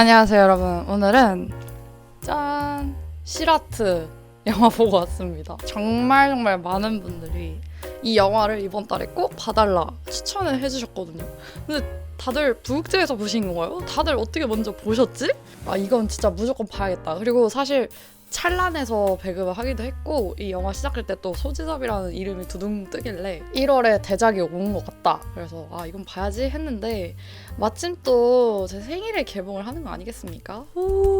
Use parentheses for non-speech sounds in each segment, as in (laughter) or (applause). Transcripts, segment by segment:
안녕하세요 여러분 오늘은 짠 시라트 영화 보고 왔습니다 정말 정말 많은 분들이 이 영화를 이번 달에 꼭 봐달라 추천을 해주셨거든요 근데 다들 부국제에서 보신 건가요? 다들 어떻게 먼저 보셨지? 아 이건 진짜 무조건 봐야겠다 그리고 사실 찰란에서 배급을 하기도 했고 이 영화 시작할 때 또 소지섭이라는 이름이 두둥 뜨길래 1월에 대작이 온 것 같다 그래서 아 이건 봐야지 했는데 마침 또 제 생일에 개봉을 하는 거 아니겠습니까? 후.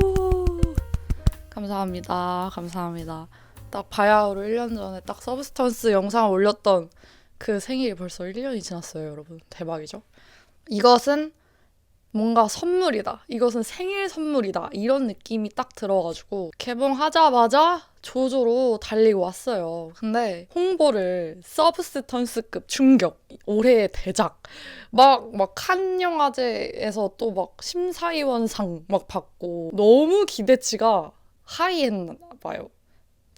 감사합니다. 감사합니다. 딱 바야흐로 1년 전에 딱 서브스턴스 영상을 올렸던 그 생일이 벌써 1년이 지났어요, 여러분. 대박이죠? 이것은 뭔가 선물이다. 이것은 생일 선물이다. 이런 느낌이 딱 들어가지고 개봉하자마자 조조로 달리고 왔어요. 근데 홍보를 서브스턴스급 충격, 올해의 대작, 막, 막, 칸 영화제에서 또 막 심사위원상 막 받고 너무 기대치가 하이했나 봐요.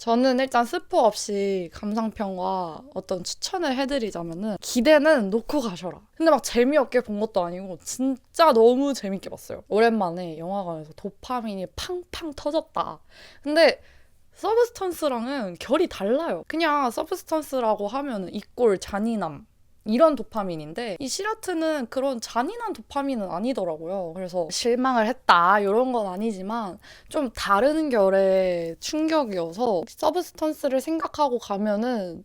저는 일단 스포 없이 감상평과 어떤 추천을 해드리자면은 기대는 놓고 가셔라. 근데 막 재미없게 본 것도 아니고 진짜 너무 재밌게 봤어요. 오랜만에 영화관에서 도파민이 팡팡 터졌다. 근데 서브스턴스랑은 결이 달라요. 그냥 서브스턴스라고 하면은 이꼴 잔인함. 이런 도파민인데 이 시라트는 그런 잔인한 도파민은 아니더라고요. 그래서 실망을 했다 이런 건 아니지만 좀 다른 결의 충격이어서 서브스턴스를 생각하고 가면은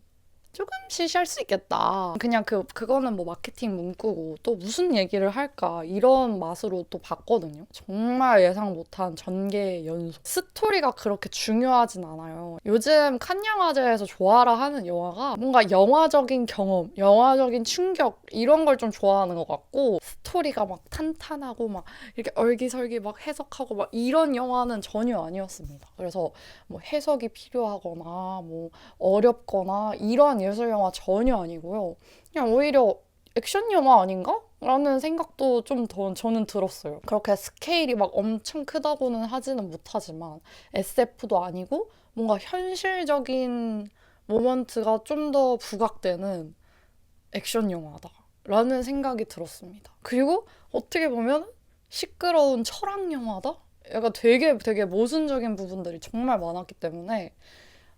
조금 시시할 수 있겠다. 그냥 그 그거는 뭐 마케팅 문구고 또 무슨 얘기를 할까 이런 맛으로 또 봤거든요. 정말 예상 못한 전개 연속. 스토리가 그렇게 중요하진 않아요. 요즘 칸 영화제에서 좋아라 하는 영화가 뭔가 영화적인 경험, 영화적인 충격 이런 걸 좀 좋아하는 것 같고 스토리가 막 탄탄하고 막 이렇게 얼기설기 막 해석하고 막 이런 영화는 전혀 아니었습니다. 그래서 뭐 해석이 필요하거나 뭐 어렵거나 이런 예술 영화 전혀 아니고요. 그냥 오히려 액션 영화 아닌가? 라는 생각도 좀 더 저는 들었어요. 그렇게 스케일이 막 엄청 크다고는 하지는 못하지만 SF도 아니고 뭔가 현실적인 모먼트가 좀 더 부각되는 액션 영화다. 라는 생각이 들었습니다. 그리고 어떻게 보면 시끄러운 철학 영화다? 약간 되게 되게 모순적인 부분들이 정말 많았기 때문에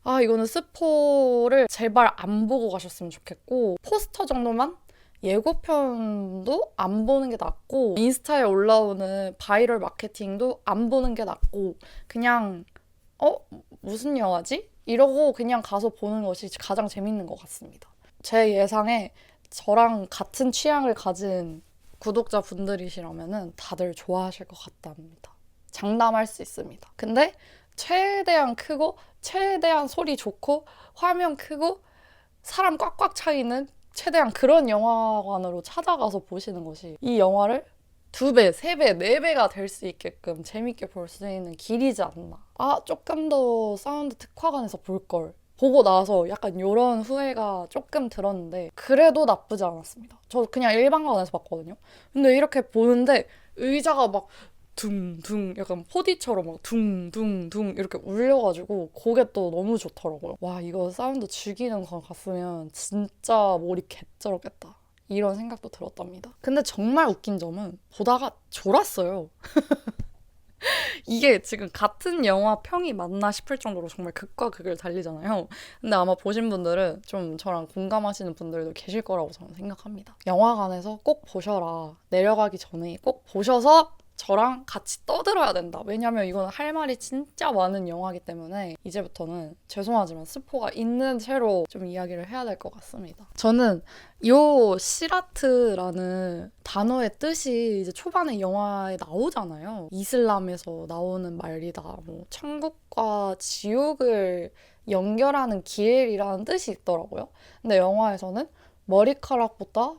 아, 이거는 스포를 제발 안 보고 가셨으면 좋겠고, 포스터 정도만 예고편도 안 보는 게 낫고, 인스타에 올라오는 바이럴 마케팅도 안 보는 게 낫고, 그냥, 어? 무슨 영화지? 이러고 그냥 가서 보는 것이 가장 재밌는 것 같습니다. 제 예상에 저랑 같은 취향을 가진 구독자 분들이시라면 다들 좋아하실 것 같답니다. 장담할 수 있습니다. 근데 최대한 크고 최대한 소리 좋고 화면 크고 사람 꽉꽉 차 있는 최대한 그런 영화관으로 찾아가서 보시는 것이 이 영화를 두 배, 세 배, 네 배가 될 수 있게끔 재밌게 볼 수 있는 길이지 않나. 아, 조금 더 사운드 특화관에서 볼 걸. 보고 나서 약간 이런 후회가 조금 들었는데 그래도 나쁘지 않았습니다. 저 그냥 일반관에서 봤거든요. 근데 이렇게 보는데 의자가 막 둥둥 약간 포디처럼 막 둥둥둥 이렇게 울려가지고 그게 또 너무 좋더라고요. 와 이거 사운드 죽이는 거 갔으면 진짜 머리 개쩔었겠다. 이런 생각도 들었답니다. 근데 정말 웃긴 점은 보다가 졸았어요. (laughs) 이게 지금 같은 영화 평이 맞나 싶을 정도로 정말 극과 극을 달리잖아요. 근데 아마 보신 분들은 좀 저랑 공감하시는 분들도 계실 거라고 저는 생각합니다. 영화관에서 꼭 보셔라. 내려가기 전에 꼭 보셔서 저랑 같이 떠들어야 된다. 왜냐면 이거는 할 말이 진짜 많은 영화기 때문에 이제부터는 죄송하지만 스포가 있는 채로 좀 이야기를 해야 될 것 같습니다. 저는 요 시라트라는 단어의 뜻이 이제 초반에 영화에 나오잖아요. 이슬람에서 나오는 말이다. 뭐 천국과 지옥을 연결하는 길이라는 뜻이 있더라고요. 근데 영화에서는 머리카락보다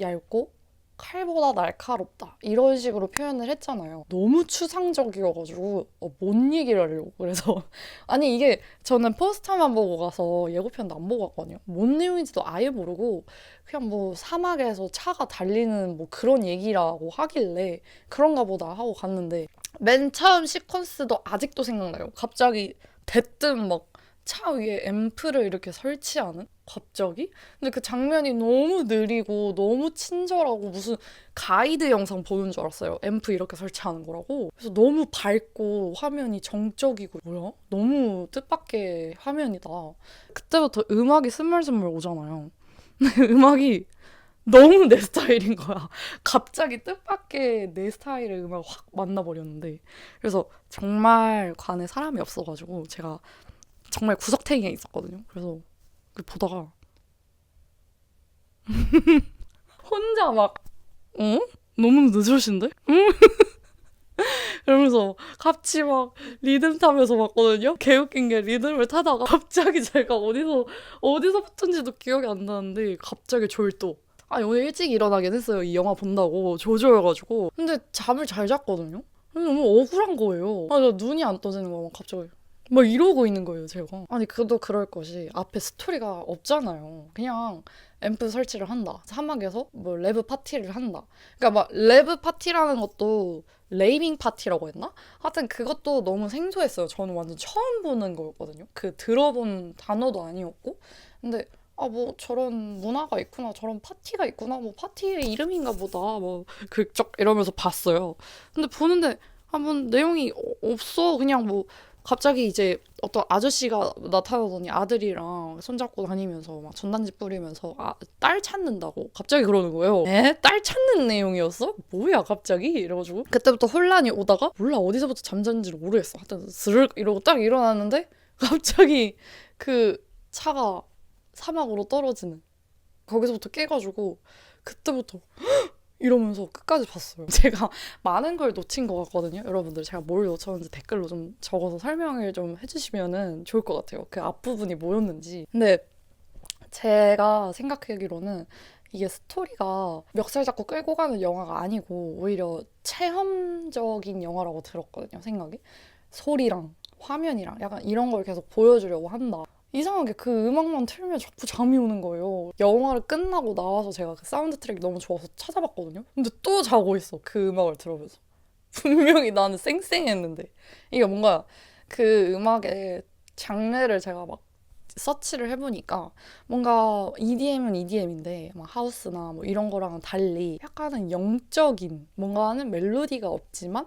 얇고 칼보다 날카롭다 이런 식으로 표현을 했잖아요. 너무 추상적이어가지고 어, 뭔 얘기를 하려고 그래서 (laughs) 아니 이게 저는 포스터만 보고 가서 예고편도 안 보고 갔거든요. 뭔 내용인지도 아예 모르고 그냥 뭐 사막에서 차가 달리는 뭐 그런 얘기라고 하길래 그런가 보다 하고 갔는데 맨 처음 시퀀스도 아직도 생각나요. 갑자기 대뜸 막 차 위에 앰프를 이렇게 설치하는 갑자기 근데 그 장면이 너무 느리고 너무 친절하고 무슨 가이드 영상 보는 줄 알았어요. 앰프 이렇게 설치하는 거라고. 그래서 너무 밝고 화면이 정적이고 뭐야? 너무 뜻밖의 화면이다. 그때부터 음악이 스물스물 오잖아요. (laughs) 음악이 너무 내 스타일인 거야. 갑자기 뜻밖의 내 스타일의 음악 확 만나버렸는데. 그래서 정말 관에 사람이 없어가지고 제가 정말 구석탱이에 있었거든요. 그래서 그 보다가 (laughs) 혼자 막 어? 너무 늦으신데? 응? (laughs) 이러면서 같이 막 리듬 타면서 봤거든요. 개웃긴 게 리듬을 타다가 (laughs) 갑자기 제가 어디서 어디서부터인지도 기억이 안 나는데 갑자기 졸도. 아 오늘 일찍 일어나긴 했어요. 이 영화 본다고 조조여가지고. 근데 잠을 잘 잤거든요. 너무 억울한 거예요. 아, 나 눈이 안 떠지는 거야, 막 갑자기. 막 이러고 있는 거예요, 제가. 아니, 그도 그럴 것이 앞에 스토리가 없잖아요. 그냥 앰프 설치를 한다. 사막에서 뭐 레브 파티를 한다. 그러니까 막 레브 파티라는 것도 레이빙 파티라고 했나? 하여튼 그것도 너무 생소했어요. 저는 완전 처음 보는 거였거든요. 그 들어본 단어도 아니었고. 근데 아 뭐 저런 문화가 있구나 저런 파티가 있구나 뭐 파티의 이름인가 보다 뭐 그쪽 이러면서 봤어요 근데 보는데 한번 내용이 어- 없어 그냥 뭐 갑자기 이제 어떤 아저씨가 나타나더니 아들이랑 손잡고 다니면서 막 전단지 뿌리면서 아, 딸 찾는다고 갑자기 그러는 거예요. 에? 딸 찾는 내용이었어? 뭐야 갑자기? 이래가지고 그때부터 혼란이 오다가 몰라 어디서부터 잠잤는지를 모르겠어. 하여튼 스르륵 이러고 딱 일어났는데 (laughs) 갑자기 그 차가 사막으로 떨어지는 거기서부터 깨가지고 그때부터 이러면서 끝까지 봤어요. (laughs) 제가 많은 걸 놓친 것 같거든요. 여러분들 제가 뭘 놓쳤는지 댓글로 좀 적어서 설명을 좀 해주시면은 좋을 것 같아요. 그 앞부분이 뭐였는지. 근데 제가 생각하기로는 이게 스토리가 멱살 잡고 끌고 가는 영화가 아니고 오히려 체험적인 영화라고 들었거든요. 생각이 소리랑 화면이랑 약간 이런 걸 계속 보여주려고 한다. 이상하게 그 음악만 틀면 자꾸 잠이 오는 거예요. 영화를 끝나고 나와서 제가 그 사운드 트랙이 너무 좋아서 찾아봤거든요. 근데 또 자고 있어. 그 음악을 들으면서. (laughs) 분명히 나는 쌩쌩했는데. 이게 뭔가 그 음악의 장르를 제가 막 서치를 해보니까 뭔가 EDM은 EDM인데 막 하우스나 뭐 이런 거랑은 달리 약간은 영적인 뭔가는 멜로디가 없지만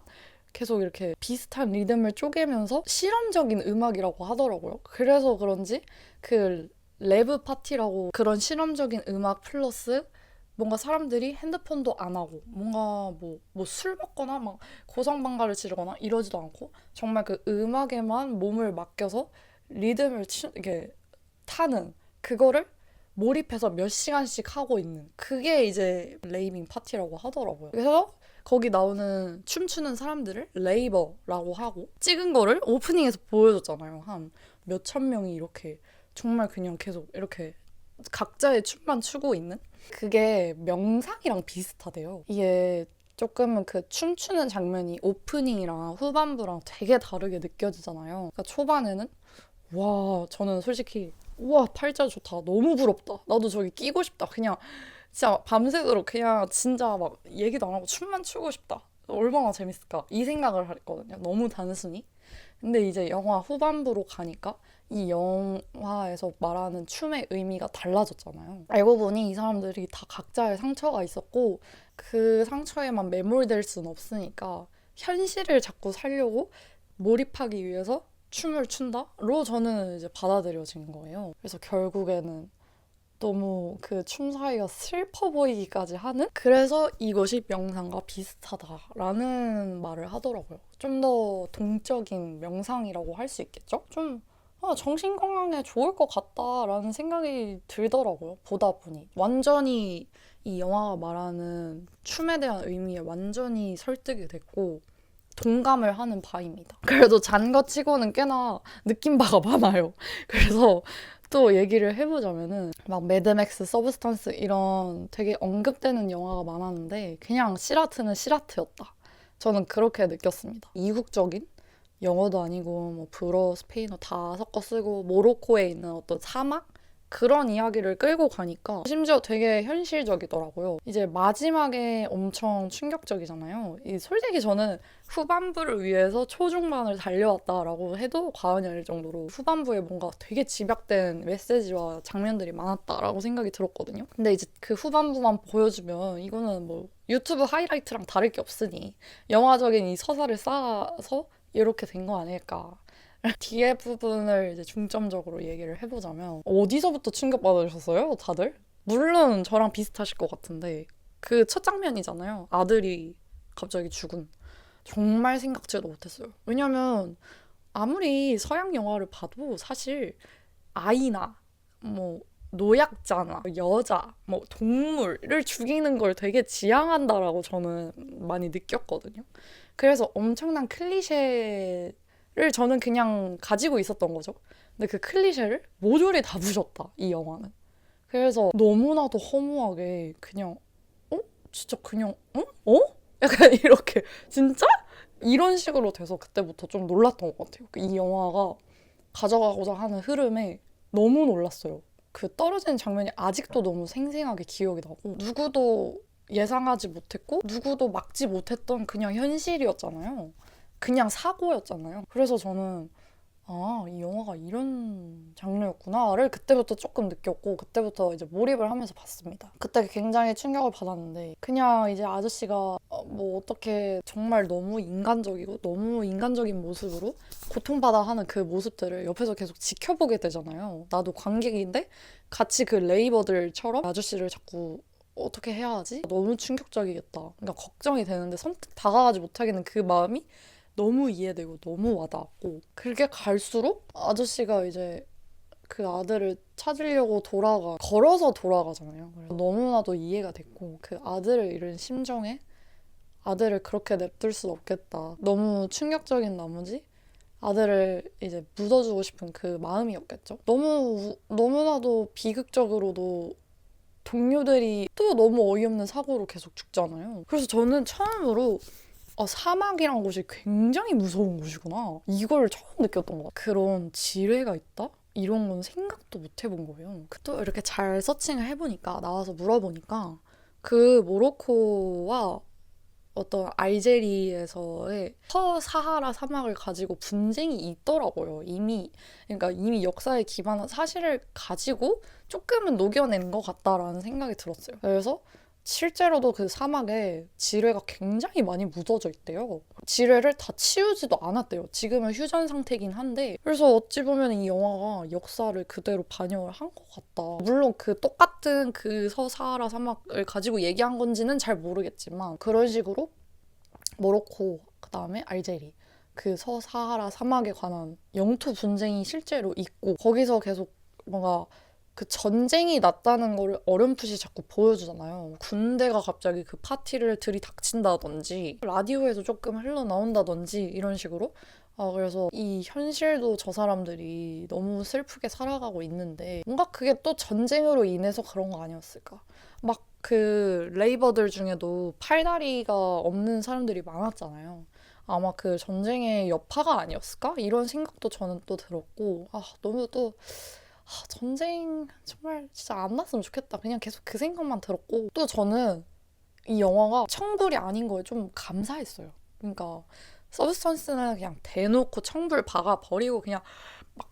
계속 이렇게 비슷한 리듬을 쪼개면서 실험적인 음악이라고 하더라고요. 그래서 그런지 그 레브 파티라고 그런 실험적인 음악 플러스 뭔가 사람들이 핸드폰도 안 하고 뭔가 뭐 뭐 술 먹거나 막 고성방가를 지르거나 이러지도 않고 정말 그 음악에만 몸을 맡겨서 리듬을 치, 이렇게 타는 그거를 몰입해서 몇 시간씩 하고 있는 그게 이제 레이빙 파티라고 하더라고요. 그래서 거기 나오는 춤추는 사람들을 레이버라고 하고 찍은 거를 오프닝에서 보여줬잖아요. 한 몇 천 명이 이렇게 정말 그냥 계속 이렇게 각자의 춤만 추고 있는 그게 명상이랑 비슷하대요. 이게 조금은 그 춤추는 장면이 오프닝이랑 후반부랑 되게 다르게 느껴지잖아요. 그러니까 초반에는 와 저는 솔직히 우와 팔자 좋다 너무 부럽다 나도 저기 끼고 싶다 그냥 진짜 밤새도록 그냥 진짜 막 얘기도 안 하고 춤만 추고 싶다. 얼마나 재밌을까? 이 생각을 했거든요. 너무 단순히. 근데 이제 영화 후반부로 가니까 이 영화에서 말하는 춤의 의미가 달라졌잖아요. 알고 보니 이 사람들이 다 각자의 상처가 있었고 그 상처에만 매몰될 순 없으니까 현실을 자꾸 살려고 몰입하기 위해서 춤을 춘다로 저는 이제 받아들여진 거예요. 그래서 결국에는 너무 그 춤 사이가 슬퍼 보이기까지 하는? 그래서 이것이 명상과 비슷하다라는 말을 하더라고요. 좀 더 동적인 명상이라고 할 수 있겠죠? 좀 아, 정신 건강에 좋을 것 같다라는 생각이 들더라고요. 보다 보니. 완전히 이 영화가 말하는 춤에 대한 의미에 완전히 설득이 됐고, 동감을 하는 바입니다. 그래도 잔 거 치고는 꽤나 느낀 바가 많아요. 그래서 또 얘기를 해보자면은 막 매드맥스, 서브스탄스 이런 되게 언급되는 영화가 많았는데 그냥 시라트는 시라트였다. 저는 그렇게 느꼈습니다. 이국적인 영어도 아니고 뭐 불어, 스페인어 다 섞어 쓰고 모로코에 있는 어떤 사막 그런 이야기를 끌고 가니까 심지어 되게 현실적이더라고요. 이제 마지막에 엄청 충격적이잖아요. 이 솔직히 저는 후반부를 위해서 초중반을 달려왔다라고 해도 과언이 아닐 정도로 후반부에 뭔가 되게 집약된 메시지와 장면들이 많았다라고 생각이 들었거든요. 근데 이제 그 후반부만 보여주면 이거는 뭐 유튜브 하이라이트랑 다를 게 없으니 영화적인 이 서사를 쌓아서 이렇게 된 거 아닐까. 뒤에 부분을 이제 중점적으로 얘기를 해보자면 어디서부터 충격받으셨어요, 다들? 물론 저랑 비슷하실 것 같은데 그 첫 장면이잖아요. 아들이 갑자기 죽은. 정말 생각지도 못했어요. 왜냐면 아무리 서양 영화를 봐도 사실 아이나 뭐 노약자나 여자, 뭐 동물을 죽이는 걸 되게 지향한다라고 저는 많이 느꼈거든요. 그래서 엄청난 클리셰 를 저는 그냥 가지고 있었던 거죠. 근데 그 클리셰를 모조리 다 부셨다, 이 영화는. 그래서 너무나도 허무하게 그냥, 어? 진짜 그냥, 어? 어? 약간 (laughs) 이렇게, 진짜? 이런 식으로 돼서 그때부터 좀 놀랐던 것 같아요. 이 영화가 가져가고자 하는 흐름에 너무 놀랐어요. 그 떨어지는 장면이 아직도 너무 생생하게 기억이 나고 누구도 예상하지 못했고 누구도 막지 못했던 그냥 현실이었잖아요. 그냥 사고였잖아요. 그래서 저는 아, 이 영화가 이런 장르였구나를 그때부터 조금 느꼈고 그때부터 이제 몰입을 하면서 봤습니다. 그때 굉장히 충격을 받았는데 그냥 이제 아저씨가 어, 뭐 어떻게 정말 너무 인간적이고 너무 인간적인 모습으로 고통받아 하는 그 모습들을 옆에서 계속 지켜보게 되잖아요. 나도 관객인데 같이 그 레이버들처럼 아저씨를 자꾸 어떻게 해야 하지? 너무 충격적이겠다. 그러니까 걱정이 되는데 선뜻 다가가지 못하겠는 그 마음이 너무 이해되고 너무 와닿았고 그게 갈수록 아저씨가 이제 그 아들을 찾으려고 돌아가 걸어서 돌아가잖아요. 너무나도 이해가 됐고 그 아들을 잃은 심정에 아들을 그렇게 냅둘 수 없겠다. 너무 충격적인 나머지 아들을 이제 묻어주고 싶은 그 마음이었겠죠. 너무 너무나도 비극적으로도 동료들이 또 너무 어이없는 사고로 계속 죽잖아요. 그래서 저는 처음으로 아, 사막이란 곳이 굉장히 무서운 곳이구나. 이걸 처음 느꼈던 것 같아요. 그런 지뢰가 있다? 이런 건 생각도 못 해본 거예요. 또 이렇게 잘 서칭을 해보니까, 나와서 물어보니까, 그 모로코와 어떤 알제리에서의 서사하라 사막을 가지고 분쟁이 있더라고요. 이미 그러니까 이미 역사에 기반한 사실을 가지고 조금은 녹여낸 것 같다라는 생각이 들었어요. 그래서 실제로도 그 사막에 지뢰가 굉장히 많이 묻어져 있대요. 지뢰를 다 치우지도 않았대요. 지금은 휴전 상태긴 한데. 그래서 어찌 보면 이 영화가 역사를 그대로 반영을 한 것 같다. 물론 그 똑같은 그 서사하라 사막을 가지고 얘기한 건지는 잘 모르겠지만 그런 식으로 모로코, 그 다음에 알제리. 그 서사하라 사막에 관한 영토 분쟁이 실제로 있고 거기서 계속 뭔가 그 전쟁이 났다는 거를 어렴풋이 자꾸 보여주잖아요. 군대가 갑자기 그 파티를 들이닥친다든지 라디오에서 조금 흘러나온다든지 이런 식으로 아, 그래서 이 현실도 저 사람들이 너무 슬프게 살아가고 있는데 뭔가 그게 또 전쟁으로 인해서 그런 거 아니었을까. 막 그 레이버들 중에도 팔다리가 없는 사람들이 많았잖아요. 아마 그 전쟁의 여파가 아니었을까? 이런 생각도 저는 또 들었고, 아, 너무 또 아, 전쟁 정말 진짜 안 났으면 좋겠다. 그냥 계속 그 생각만 들었고 또 저는 이 영화가 청불이 아닌 거에 좀 감사했어요. 그러니까 서브스턴스는 그냥 대놓고 청불 박아 버리고 그냥 막,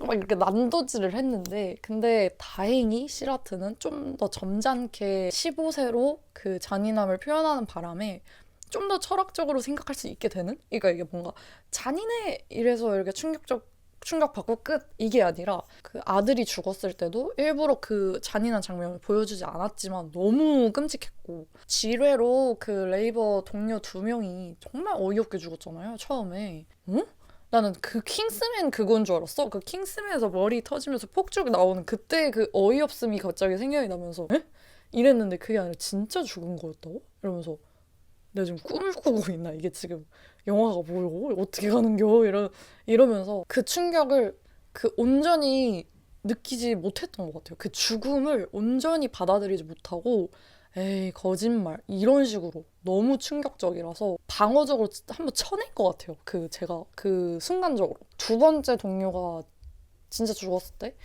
막 이렇게 난도질을 했는데 근데 다행히 시라트는 좀 더 점잖게 15세로 그 잔인함을 표현하는 바람에 좀 더 철학적으로 생각할 수 있게 되는? 그러니까 이게 뭔가 잔인해 이래서 이렇게 충격적 충격받고 끝 이게 아니라 그 아들이 죽었을 때도 일부러 그 잔인한 장면을 보여주지 않았지만 너무 끔찍했고 지뢰로 그 레이버 동료 두 명이 정말 어이없게 죽었잖아요 처음에 응? 나는 그 킹스맨 그건 줄 알았어 그 킹스맨에서 머리 터지면서 폭죽 나오는 그때 그 어이없음이 갑자기 생각이 나면서 에? 이랬는데 그게 아니라 진짜 죽은 거였다고? 이러면서 내가 지금 꿈을 꾸고 있나 이게 지금 영화가 뭐고 어떻게 가는겨 이러 이러면서 그 충격을 그 온전히 느끼지 못했던 것 같아요. 그 죽음을 온전히 받아들이지 못하고 에이 거짓말 이런 식으로 너무 충격적이라서 방어적으로 한번 쳐낸 것 같아요. 그 제가 그 순간적으로 두 번째 동료가 진짜 죽었을 때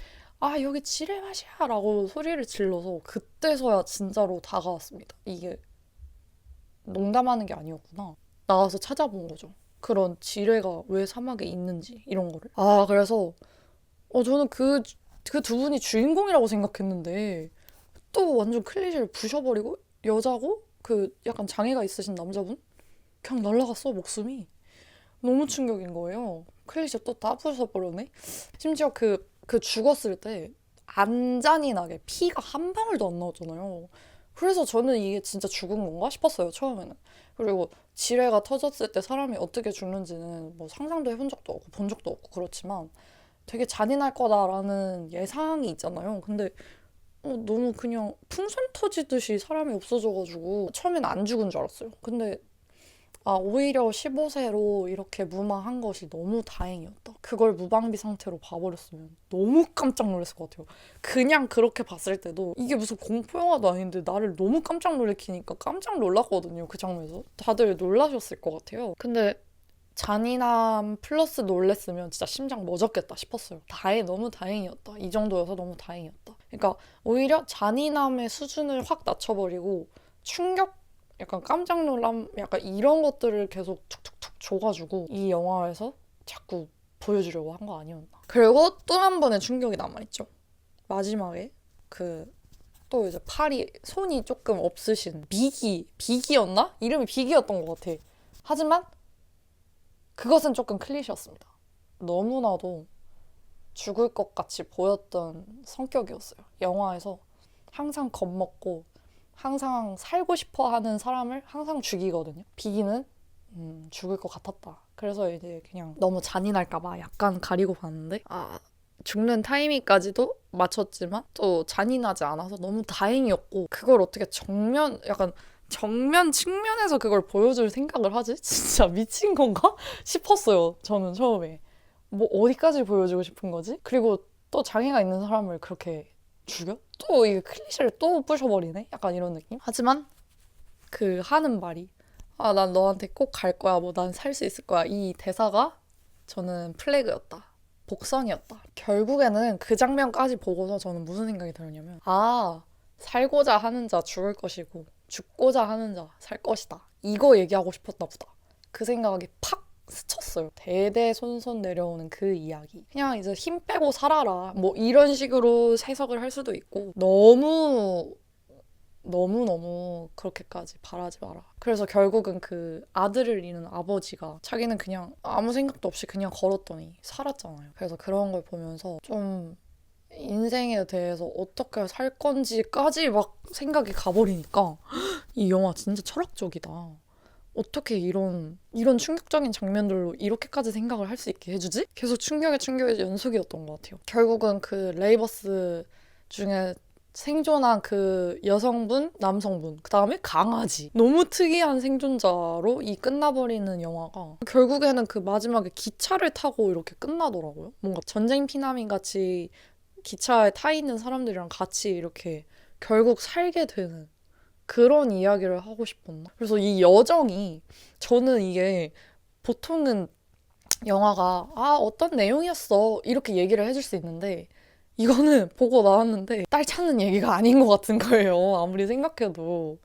아 여기 지뢰 맛이야 라고 소리를 질러서 그때서야 진짜로 다가왔습니다. 이게 농담하는 게 아니었구나. 나가서 찾아본 거죠. 그런 지뢰가 왜 사막에 있는지 이런 거를. 아 그래서 어 저는 그 그 두 분이 주인공이라고 생각했는데 또 완전 클리셰를 부셔버리고 여자고 그 약간 장애가 있으신 남자분 그냥 날라갔어 목숨이 너무 충격인 거예요. 클리셰 또 다 부숴버렸네. 심지어 그그 죽었을 때 안 잔인하게 피가 한 방울도 안 나왔잖아요. 그래서 저는 이게 진짜 죽은 건가 싶었어요 처음에는. 그리고 지뢰가 터졌을 때 사람이 어떻게 죽는지는 뭐 상상도 해본 적도 없고 본 적도 없고 그렇지만 되게 잔인할 거다라는 예상이 있잖아요. 근데 어, 너무 그냥 풍선 터지듯이 사람이 없어져가지고 처음엔 안 죽은 줄 알았어요. 근데 아 오히려 15세로 이렇게 무마한 것이 너무 다행이었다. 그걸 무방비 상태로 봐버렸으면 너무 깜짝 놀랐을 것 같아요. 그냥 그렇게 봤을 때도 이게 무슨 공포 영화도 아닌데 나를 너무 깜짝 놀래키니까 깜짝 놀랐거든요. 그 장면에서 다들 놀라셨을 것 같아요. 근데 잔인함 플러스 놀랬으면 진짜 심장 멎었겠다 싶었어요. 다행 너무 다행이었다. 이 정도여서 너무 다행이었다. 그러니까 오히려 잔인함의 수준을 확 낮춰버리고 충격, 약간 깜짝 놀람, 약간 이런 것들을 계속 툭툭툭 줘가지고 이 영화에서 자꾸 보여주려고 한 거 아니었나. 그리고 또 한 번의 충격이 남아있죠. 마지막에 그 또 이제 팔이 손이 조금 없으신 비기 비기였나? 이름이 비기였던 것 같아. 하지만 그것은 조금 클리셰였습니다. 너무나도 죽을 것 같이 보였던 성격이었어요. 영화에서 항상 겁먹고 항상 살고 싶어 하는 사람을 항상 죽이거든요. 비기는 음, 죽을 것 같았다. 그래서 이제 그냥 너무 잔인할까봐 약간 가리고 봤는데 아 죽는 타이밍까지도 맞췄지만 또 잔인하지 않아서 너무 다행이었고 그걸 어떻게 정면 약간 정면 측면에서 그걸 보여줄 생각을 하지? (laughs) 진짜 미친 건가? (laughs) 싶었어요. 저는 처음에. 뭐 어디까지 보여주고 싶은 거지? 그리고 또 장애가 있는 사람을 그렇게 죽여? 또 이게 클리셰를 또 부셔버리네? 약간 이런 느낌? 하지만 그 하는 말이 아, 난 너한테 꼭 갈 거야. 뭐 난 살 수 있을 거야. 이 대사가 저는 플래그였다. 복선이었다. 결국에는 그 장면까지 보고서 저는 무슨 생각이 들었냐면 아, 살고자 하는 자 죽을 것이고 죽고자 하는 자 살 것이다. 이거 얘기하고 싶었나 보다. 그 생각이 팍 스쳤어요. 대대손손 내려오는 그 이야기. 그냥 이제 힘 빼고 살아라. 뭐 이런 식으로 해석을 할 수도 있고 너무 너무너무 그렇게까지 바라지 마라. 그래서 결국은 그 아들을 잃은 아버지가 자기는 그냥 아무 생각도 없이 그냥 걸었더니 살았잖아요. 그래서 그런 걸 보면서 좀 인생에 대해서 어떻게 살 건지까지 막 생각이 가버리니까 (gasps) 이 영화 진짜 철학적이다. 어떻게 이런 이런 충격적인 장면들로 이렇게까지 생각을 할 수 있게 해주지? 계속 충격의 충격의 연속이었던 것 같아요. 결국은 그 레이버스 중에 생존한 그 여성분, 남성분, 그 다음에 강아지. 너무 특이한 생존자로 이 끝나버리는 영화가 결국에는 그 마지막에 기차를 타고 이렇게 끝나더라고요. 뭔가 전쟁 피난민 같이 기차에 타 있는 사람들이랑 같이 이렇게 결국 살게 되는 그런 이야기를 하고 싶었나? 그래서 이 여정이 저는 이게 보통은 영화가 아 어떤 내용이었어 이렇게 얘기를 해줄 수 있는데 이거는 (laughs) 보고 나왔는데 딸 찾는 얘기가 아닌 것 같은 거예요 아무리 생각해도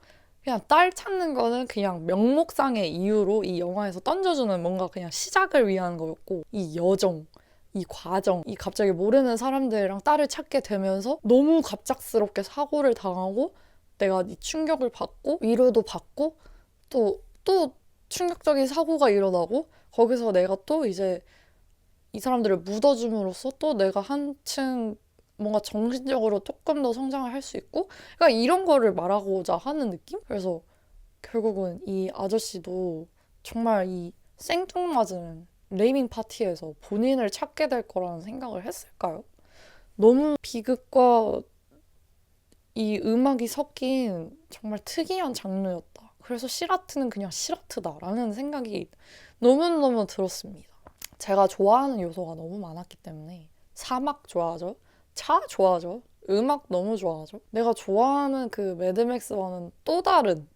그냥 딸 찾는 거는 그냥 명목상의 이유로 이 영화에서 던져주는 뭔가 그냥 시작을 위한 거였고 이 여정 이 과정, 이 갑자기 모르는 사람들이랑 딸을 찾게 되면서 너무 갑작스럽게 사고를 당하고 내가 이 충격을 받고 위로도 받고 또또 충격적인 사고가 일어나고 거기서 내가 또 이제 이 사람들을 묻어줌으로써 또 내가 한층 뭔가 정신적으로 조금 더 성장을 할 수 있고 그러니까 이런 거를 말하고자 하는 느낌? 그래서 결국은 이 아저씨도 정말 이 생뚱맞은 레이밍 파티에서 본인을 찾게 될 거라는 생각을 했을까요? 너무 비극과 이 음악이 섞인 정말 특이한 장르였다. 그래서 시라트는 그냥 시라트다라는 생각이 너무너무 들었습니다. 제가 좋아하는 요소가 너무 많았기 때문에 사막 좋아하죠? 차 좋아하죠? 음악 너무 좋아하죠? 내가 좋아하는 그 매드맥스와는 또 다른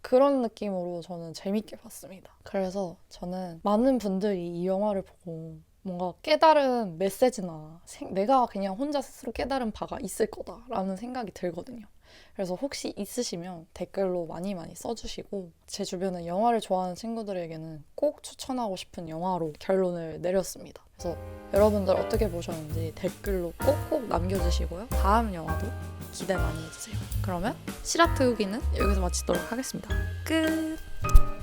그런 느낌으로 저는 재밌게 봤습니다. 그래서 저는 많은 분들이 이 영화를 보고 뭔가 깨달은 메시지나 생- 내가 그냥 혼자 스스로 깨달은 바가 있을 거다라는 생각이 들거든요. 그래서 혹시 있으시면 댓글로 많이 많이 써주시고 제 주변에 영화를 좋아하는 친구들에게는 꼭 추천하고 싶은 영화로 결론을 내렸습니다. 그래서 여러분들 어떻게 보셨는지 댓글로 꼭꼭 남겨주시고요. 다음 영화도 기대 많이 해주세요. 그러면 시라트 후기는 여기서 마치도록 하겠습니다. 끝!